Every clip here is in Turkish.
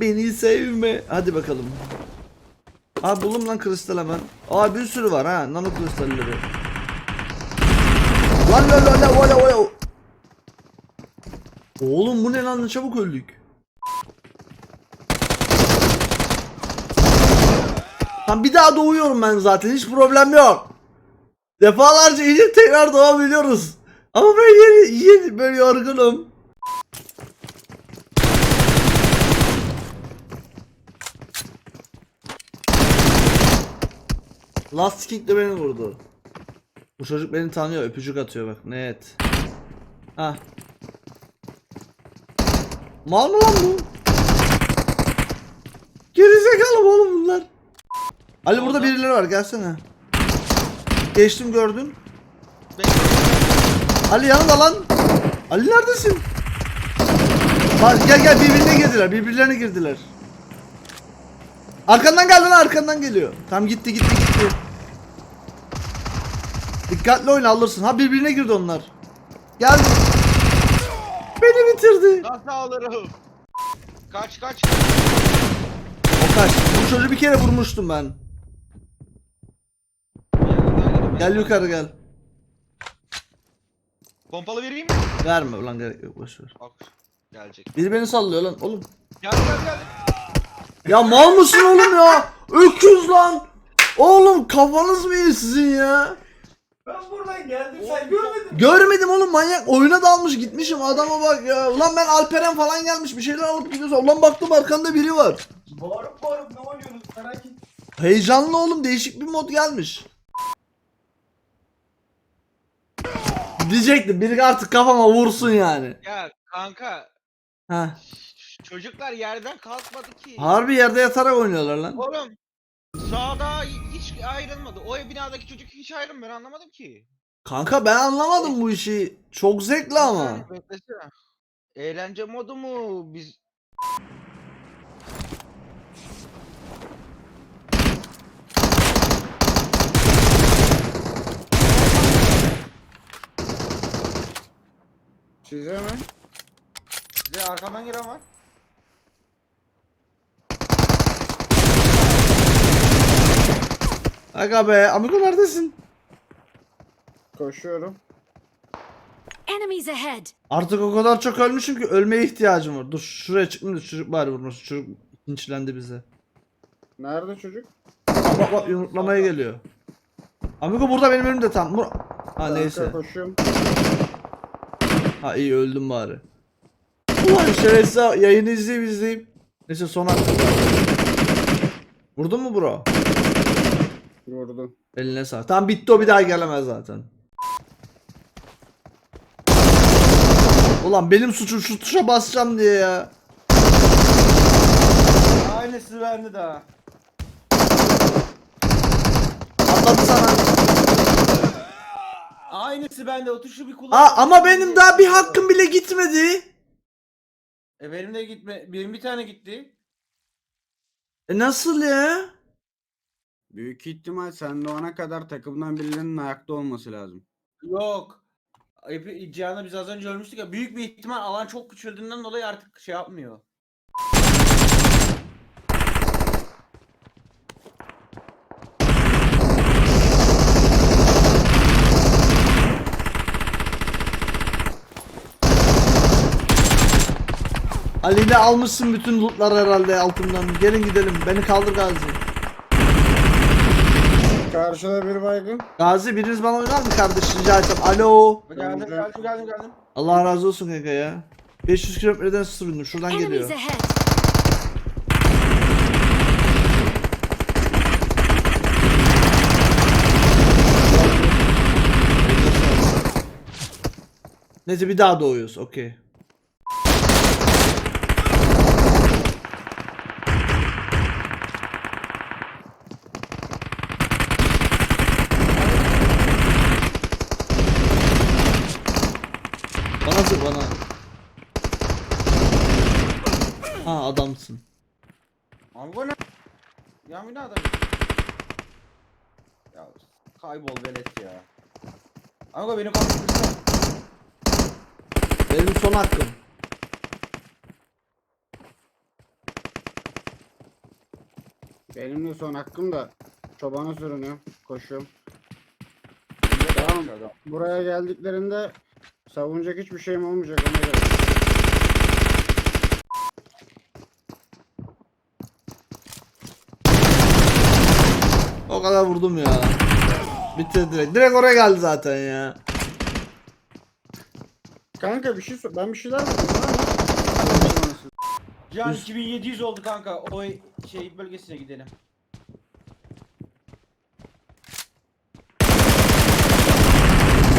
beni sevme. Hadi bakalım. Abi buldum lan kristal hemen. Aa bir sürü var ha nano kristalleri. Lan lan lan lan ola ola. Oğlum bu ne lan çabuk öldük. Tam bir daha doğuyorum ben zaten hiç problem yok. Defalarca iyice tekrar doğabiliyoruz. Ama ben yeni, yeni böyle yorgunum. Last kick de beni vurdu. Bu çocuk beni tanıyor öpücük atıyor bak net. Ha. Mal mı lan bu? Gerizekalı mı oğlum bunlar? Ali burada birileri var gelsene. Geçtim gördün. Ali yanında lan. Ali neredesin? Bak gel gel birbirine girdiler. Birbirlerine girdiler. Arkandan geldi lan arkandan geliyor. Tam gitti gitti gitti. Dikkatli oyna alırsın. Ha birbirine girdi onlar. Gel. Beni bitirdi. Nasıl alırım? Kaç kaç. O kaç. Bu çocuğu bir kere vurmuştum ben. Gel yukarı gel. Pompalı vereyim mi? Verme ulan gerek yok boşver. Gelecek. Biri beni sallıyor lan oğlum. Gel gel gel. Ya mal mısın oğlum ya? Öküz lan. Oğlum kafanız mı iyi sizin ya? Ben buradan geldim sen görmedin mi? Görmedim oğlum manyak oyuna dalmış gitmişim adama bak ya. Ulan ben Alperen falan gelmiş bir şeyler alıp gidiyorsa. Ulan baktım arkanda biri var. Bağırıp bağırıp ne oynuyorsunuz merak ettim. Heyecanlı oğlum değişik bir mod gelmiş. Diyecektim biri artık kafama vursun yani. Ya kanka. Ha. Çocuklar yerden kalkmadı ki. Harbi yerde yatarak oynuyorlar lan. Oğlum. Sağda hiç ayrılmadı. O binadaki çocuk hiç ayrılmıyor ben anlamadım ki. Kanka ben anlamadım bu işi. Çok zevkli ama. Yani beklesene. Eğlence modu mu? Biz Size mi? Size arkamdan giren var. Aga be amigo neredesin? Koşuyorum. Enemies ahead! Artık o kadar çok ölmüşüm ki ölmeye ihtiyacım var. Dur şuraya çıkmayayım da çocuk bari vurmasın. Çocuk inçlendi bize. Nerede çocuk? Bak bak yumruklamaya geliyor. Amigo burada benim önümde tam. Bur ha neyse. Koşuyorum. Ha iyi öldüm bari. Ulan şerefsiz yayını izleyip izleyip. Neyse son hakkı. Vurdun mu bro? Vurdu. Eline sağlık. Tamam bitti o bir daha gelemez zaten. Ulan benim suçum şu tuşa basacağım diye ya. Aynısı bende daha. Atladı sana. Aynısı bende o tuşu bir kullan. Aa ama benim daha bir hakkım bile gitmedi. E benim de gitme. Benim bir tane gitti. E nasıl ya? Büyük ihtimal sen de ona kadar takımdan birilerinin ayakta olması lazım. Yok. Hep- Cihan'la biz az önce ölmüştük ya. Büyük bir ihtimal alan çok küçüldüğünden dolayı artık şey yapmıyor. Ali'ne almışsın bütün lootlar herhalde altından. Gelin gidelim. Beni kaldır Gazi. Karşıda bir baygın. Gazi biriniz bana oynar mı kardeş rica etsem. Alo. Geldim geldim geldim geldim. Allah razı olsun kanka ya. 500 kilometreden süründüm. Şuradan Enemies geliyor. ahead! Neyse bir daha doğuyoruz. Okey. Bana sır bana. Ha adamsın. Abi bu ne? Yan bina adam. Ya kaybol velet ya. Ama beni korkutuyorsun. Benim son hakkım. Benim de son hakkım da çobana sürünüyorum. Koşuyorum. Tamam. Buraya geldiklerinde savunacak hiçbir şeyim olmayacak ona göre. O kadar vurdum ya. Bitti direkt. Direkt oraya geldi zaten ya. Kanka bir şey sor. Ben bir şeyler. Can Üst- 2700 oldu kanka. O şey bölgesine gidelim.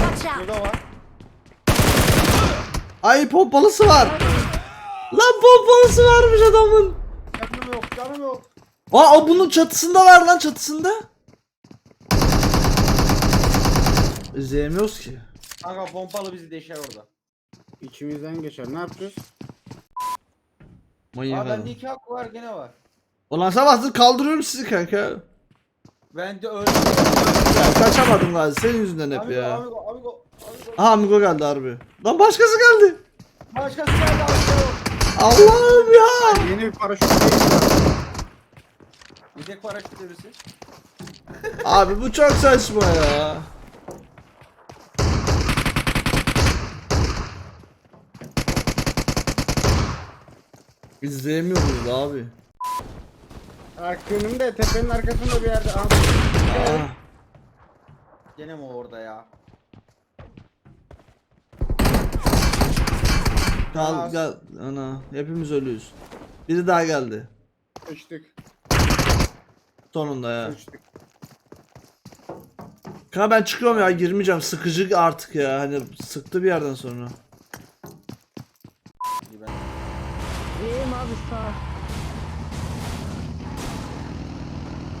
Watch out! Burada var. Ay pompalısı var. Lan pompalısı varmış adamın. Canım yok, canım yok. Aa o bunun çatısında var lan çatısında. İzleyemiyoruz ki. Kanka pompalı bizi deşer orada. İçimizden geçer. Ne yapacağız? Manyak Aa adam. bende iki hakkı var gene var. Ulan sabahdır kaldırıyorum sizi kanka. Ben de öyle. Ya kaçamadım gazi senin yüzünden hep Amigo, ya. amigo, amigo, amigo. Aha amigo geldi harbi. Lan başkası geldi. Başkası geldi amigo. Allah'ım ya. Yeni bir paraşüt tek paraşüt birisi. Abi bu çok saçma ya. İzleyemiyor muyuz abi? Önümde tepenin arkasında bir yerde. Aa, Aa, Gene mi o orada ya? kal gel ana hepimiz ölüyoruz. Biri daha geldi. sıçtık. Sonunda ya. Sıçtık. Kanka ben çıkıyorum ya girmeyeceğim sıkıcı artık ya hani sıktı bir yerden sonra. İyi ben. İyiyim abi sağ.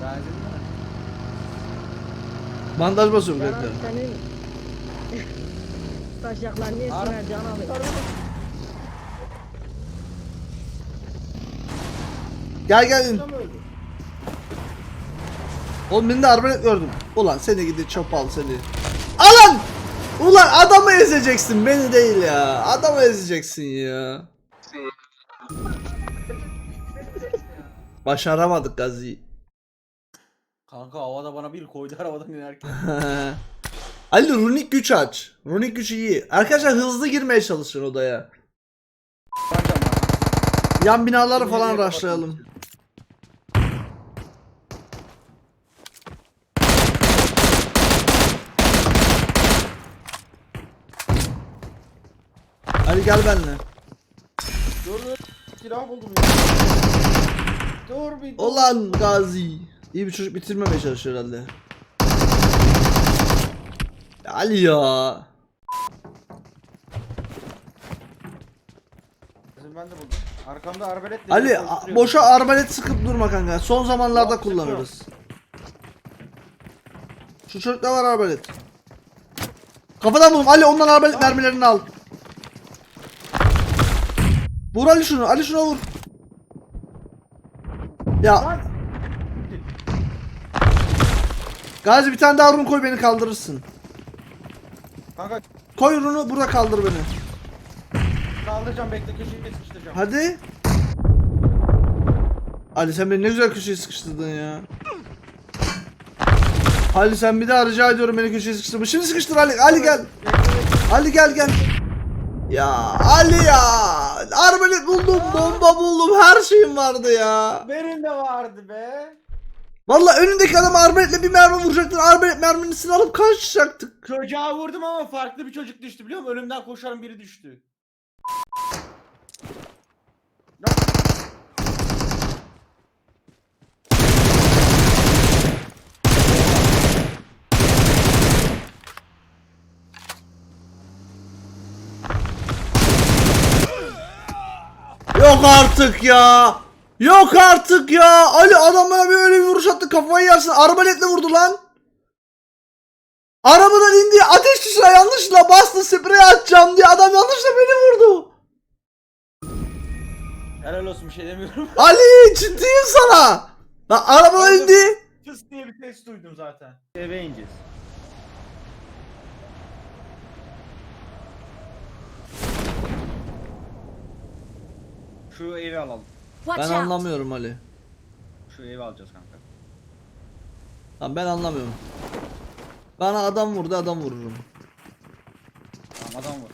Benzin mi? Bandaj basıyorum kanka. abi senin taşaklarını Can abi. Gel gel. Oğlum beni de arbalet gördüm. Ulan seni gidi çöp al seni. Alan! Ulan adamı ezeceksin beni değil ya. Adamı ezeceksin ya. Başaramadık Gazi. Kanka havada bana bir koydu arabadan inerken. Ali runik güç aç. Runik güç iyi. Arkadaşlar hızlı girmeye çalışın odaya. Yan binaları falan yere gel benimle. Dur dur. Silah buldum ya. Dur bir dur. Olan Gazi. İyi bir çocuk bitirmemeye çalışıyor herhalde. Ali ya. Ben de buldum. Arkamda arbelet Ali a- boşa arbalet sıkıp durma kanka. Son zamanlarda Yok, kullanırız. Şu çocukta var arbalet. Kafadan vurun Ali ondan arbalet mermilerini al. Vur Ali şunu. Ali şuna vur. Ya. Gazi bir tane daha run koy beni kaldırırsın. Kanka Koy runu burada kaldır beni. kaldıracağım bekle köşeye sıkıştıracağım. Hadi. Ali sen beni ne güzel köşeye sıkıştırdın ya. Ali sen bir daha rica ediyorum beni köşeye sıkıştırma. Şimdi sıkıştır Ali. Ali gel. Ali gel gel. Ya Ali ya. Arbalet buldum, bomba buldum, her şeyim vardı ya. Benim de vardı be. Vallahi önündeki adam arbaletle bir mermi vuracaktın. Arbalet mermisini alıp kaçacaktık. Çocuğa vurdum ama farklı bir çocuk düştü biliyor musun? Önümden koşan biri düştü. Yok artık ya. Yok artık ya. Ali adama bir öyle bir vuruş attı kafayı yersin. Arbaletle vurdu lan. Arabadan indi ateş tuşuna yanlışla bastı sprey atacağım diye adam yanlışla beni vurdu. Helal olsun bir şey demiyorum. Ali ciddiyim sana. Lan arabadan indi. Fıs diye bir ses duydum zaten. Eve ineceğiz. Şu evi alalım. Watch Ben out! anlamıyorum Ali. Şu evi alacağız kanka. Lan ben anlamıyorum. Bana adam vurdu adam vururum. Tamam adam var.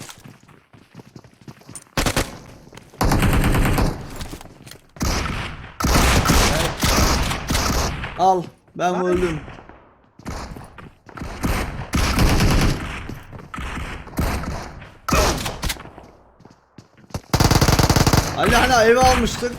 Al. Ben öldüm. Ali hani evi almıştık.